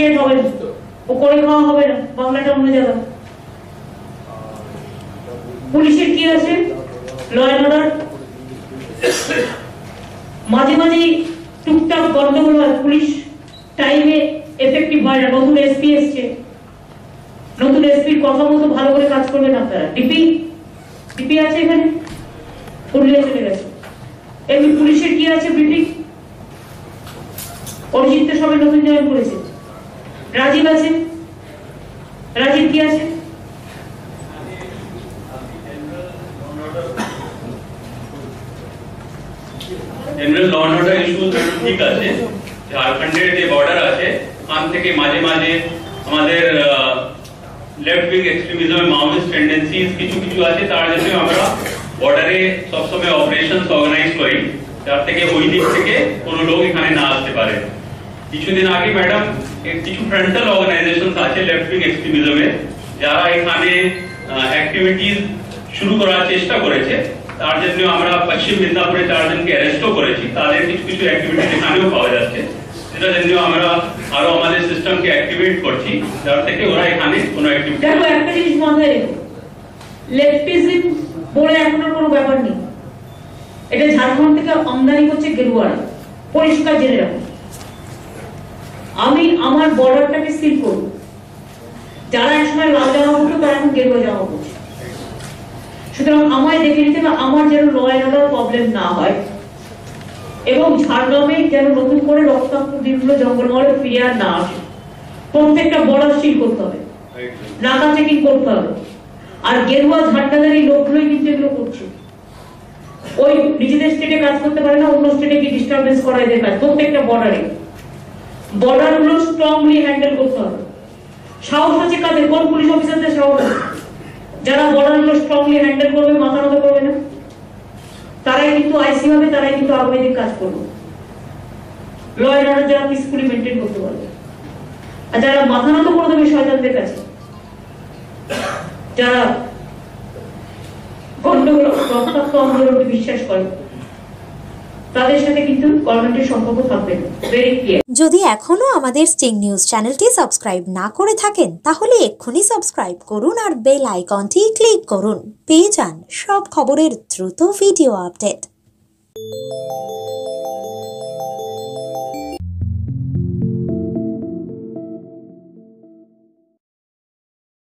State হবে ও করে খাওয়া হবে না বাংলাটা অন্য জায়গা পুলিশের কি আছে? ল অ্যান্ড অর্ডার মাঝে মাঝে টুকটাক গন্ডগোল হয় পুলিশ টাইমে এফেক্টিভ হয় না। নতুন এসপি এসছে। নতুন এসপির কথা মতো ভালো করে কাজ করবেন আপনারা ডিপি ডিপি আছে এখানে? পুরুলিয়া চলে গেছে। এমনি পুলিশের কি আছে ব্রিফিং অরিজিৎ সবাই নতুন জয়েন করেছে রাজীব আছে রাজীব কি আছে general law and order issue ঠিক আছে ঝাড়খণ্ডের যে বর্ডার আছে ওখান থেকে মাঝে মাঝে আমাদের left wing extremism Maoist tendencies কিছু কিছু আছে তার জন্য আমরা বর্ডারে সবসময় অপারেশন অর্গানাইজ করি যার থেকে ওই দিক থেকে কোনো লোক এখানে না আসতে পারে কিছুদিন আগে ম্যাডাম কিছু ফ্রন্টাল অর্গানাইজেশন আছে লেফট উইং এক্সট্রিমিজমে যারা এখানে অ্যাক্টিভিটিস শুরু করার চেষ্টা করেছে। তার জন্য আমরা পশ্চিম মেদিনীপুরে চারজনকে অ্যারেস্টও করেছি। তাদের কিছু কিছু অ্যাক্টিভিটি এখানেও পাওয়া যাচ্ছে। সেটার জন্য আমরা আরও আমাদের সিস্টেমকে অ্যাক্টিভেট করছি। যার থেকে ওরা এখানে কোনো অ্যাক্টিভিটি দেখো, একটা জিনিস রেখো। লেফটিজম বলে এখন কোনো ব্যাপার নেই। এটা ঝাড়খণ্ড থেকে আমদানি করছে গেরুয়ারা। পরিষ্কার জেনে রাখো। আমি আমার বর্ডারটাকে সিল করব। যারা একসময় লাল জামা পড়তো তারা এখন গেরুয়া জামা পড়ছে সুতরাং আমায় দেখে নিতে হবে, আমার যেন ল প্রবলেম না হয় এবং ঝাড়গ্রামে যেন নতুন করে রক্তাক্ত দিনগুলো জঙ্গলমহলে ফিরে আর না আসে। প্রত্যেকটা বর্ডার সিল করতে হবে। নাকা চেকিং করতে হবে। আর গেরুয়া ঝান্ডাদারি লোকগুলোই কিন্তু এগুলো করছে। ওই নিজেদের স্টেটে কাজ করতে পারে না, অন্য স্টেটে কি ডিস্টারবেন্স করা এদের কাজ প্রত্যেকটা বর্ডারে বর্ডারগুলো স্ট্রংলি হ্যান্ডেল করতে হবে। সাহস আছে কাদের? কোন পুলিশ অফিসারদের সাহস আছে? যারা বর্ডারগুলো স্ট্রংলি হ্যান্ডেল করবে, মাথা নত করবে না। তারাই কিন্তু আইসি হবে, তারাই কিন্তু আগ্রহী কাজ করবে। ল অ্যান্ড অর্ডার যারা পিসফুলি মেনটেন করতে পারবে। আর যারা মাথা নত করে দেবে শয়তানদের কাছে, যারা রক্তাক্ত বিশ্বাস করে তাদের সাথে কিন্তু গভর্নমেন্টের সম্পর্ক থাকবে। ভেরি ক্লিয়ার যদি এখনও আমাদের স্টিং নিউজ চ্যানেলটি সাবস্ক্রাইব না করে থাকেন, তাহলে এক্ষুনি সাবস্ক্রাইব করুন আর বেল আইকনটি ক্লিক করুন। পেয়ে যান সব খবরের দ্রুত ভিডিও আপডেট।